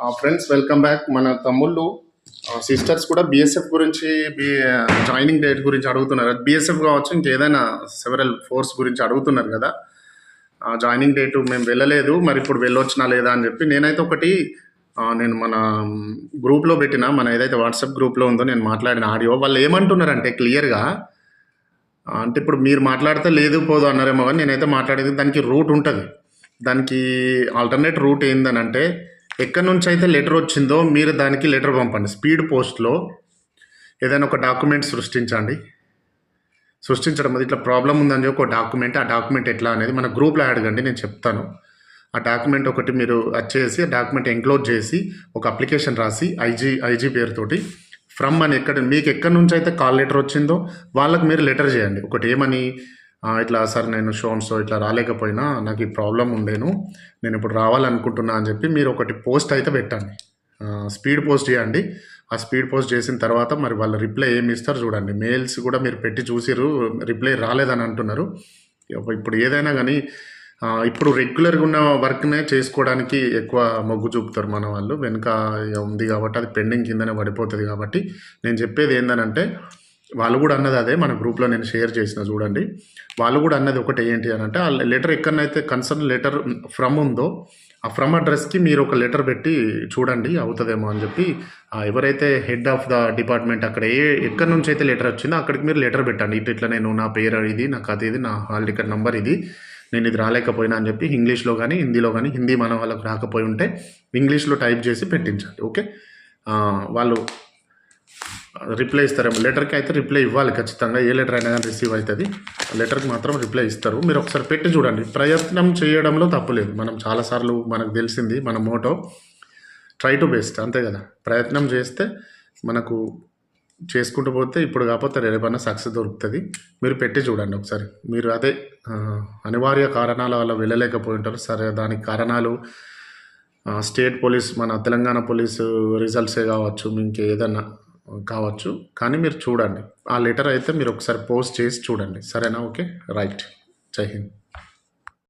Friends welcome back మన తమ్ముళ్ళు uh, sisters కూడా బీఎస్ఎఫ్ గురించి బి జాయినింగ్ డేట్ గురించి అడుగుతున్నారు. బీఎస్ఎఫ్ కావచ్చు ఇంకేదైనా సెవెరల్ ఫోర్స్ గురించి అడుగుతున్నారు కదా. Uh, జాయినింగ్ డేటు మేము వెళ్ళలేదు మరి ఇప్పుడు వెళ్ళొచ్చినా లేదా అని చెప్పి నేనైతే ఒకటి uh, నేను మన um, గ్రూప్లో పెట్టిన మన ఏదైతే వాట్సాప్ గ్రూప్లో ఉందో నేను మాట్లాడిన ఆడియో వాళ్ళు ఏమంటున్నారంటే క్లియర్గా అంటే ఇప్పుడు మీరు మాట్లాడితే లేదు పోదు అన్నారేమో కానీ నేనైతే మాట్లాడేది దానికి రూట్ ఉంటుంది. దానికి ఆల్టర్నేట్ రూట్ ఏందనంటే ఎక్కడి నుంచి అయితే లెటర్ వచ్చిందో మీరు దానికి లెటర్ పంపండి. స్పీడ్ పోస్ట్లో ఏదైనా ఒక డాక్యుమెంట్ సృష్టించండి. సృష్టించడం అది ఇట్లా ప్రాబ్లం ఉందని చెప్పి ఒక డాక్యుమెంట్ ఆ డాక్యుమెంట్ ఎట్లా అనేది మన గ్రూప్లో అడగండి నేను చెప్తాను. ఆ డాక్యుమెంట్ ఒకటి మీరు వచ్చేసి ఆ డాక్యుమెంట్ ఎంక్లోజ్ చేసి ఒక అప్లికేషన్ రాసి ఐజీ ఐజీ పేరుతోటి ఫ్రమ్ అని ఎక్కడ మీకు ఎక్కడి నుంచి అయితే కాల్ లెటర్ వచ్చిందో వాళ్ళకి మీరు లెటర్ చేయండి. ఒకటి ఏమని ఇట్లా సార్ నేను షోన్స్తో ఇట్లా రాలేకపోయినా నాకు ఈ ప్రాబ్లం ఉండేను నేను ఇప్పుడు రావాలనుకుంటున్నా అని చెప్పి మీరు ఒకటి పోస్ట్ అయితే పెట్టండి. స్పీడ్ పోస్ట్ చేయండి. ఆ స్పీడ్ పోస్ట్ చేసిన తర్వాత మరి వాళ్ళ రిప్లై ఏమి ఇస్తారు చూడండి. మెయిల్స్ కూడా మీరు పెట్టి చూసిరు రిప్లై రాలేదని అంటున్నారు. ఇప్పుడు ఏదైనా కానీ ఇప్పుడు రెగ్యులర్గా ఉన్న వర్క్నే చేసుకోవడానికి ఎక్కువ మొగ్గు చూపుతారు మన వాళ్ళు. వెనుక ఉంది కాబట్టి అది పెండింగ్ కిందనే పడిపోతుంది కాబట్టి నేను చెప్పేది ఏంటనంటే వాళ్ళు కూడా అన్నది అదే మన గ్రూప్లో నేను షేర్ చేసిన చూడండి. వాళ్ళు కూడా అన్నది ఒకటి ఏంటి అని అంటే ఆ లెటర్ ఎక్కడనైతే కన్సర్న్ లెటర్ ఫ్రమ్ ఉందో ఆ ఫ్రమ్ అడ్రస్కి మీరు ఒక లెటర్ పెట్టి చూడండి అవుతుందేమో అని చెప్పి ఎవరైతే హెడ్ ఆఫ్ ద డిపార్ట్మెంట్ అక్కడ ఏ ఎక్కడి నుంచి అయితే లెటర్ వచ్చిందో అక్కడికి మీరు లెటర్ పెట్టండి. ఇటు ఇట్లా నేను నా పేరు ఇది నా కథ ఇది నా హాల్ టికెట్ నంబర్ ఇది నేను ఇది రాలేకపోయినా అని చెప్పి ఇంగ్లీష్లో కానీ హిందీలో కానీ హిందీ మన వాళ్ళకు రాకపోయి ఉంటే ఇంగ్లీష్లో టైప్ చేసి పెట్టించండి ఓకే వాళ్ళు రిప్లై ఇస్తారేమో లెటర్కి అయితే రిప్లై ఇవ్వాలి ఖచ్చితంగా. ఏ లెటర్ అయినా కానీ రిసీవ్ అవుతుంది. లెటర్కి మాత్రం రిప్లై ఇస్తారు. మీరు ఒకసారి పెట్టి చూడండి. ప్రయత్నం చేయడంలో తప్పులేదు మనం చాలాసార్లు మనకు తెలిసింది మన మోటో ట్రై టు బెస్ట్ అంతే కదా. ప్రయత్నం చేస్తే మనకు చేసుకుంటూ పోతే ఇప్పుడు కాకపోతే రేపన్నా సక్సెస్ దొరుకుతుంది. మీరు పెట్టి చూడండి ఒకసారి. మీరు అదే అనివార్య కారణాల వల్ల వెళ్ళలేకపోయి ఉంటారు సరే దానికి కారణాలు స్టేట్ పోలీస్ మన తెలంగాణ పోలీసు రిజల్ట్సే కావచ్చు ఇంకేదన్నా. కావచ్చు. కానీ మీరు చూడండి. ఆ లెటర్ అయితే మీరు ఒకసారి పోస్ట్ చేసి చూడండి. సరేనా? ఓకే? రైట్. జై హింద్.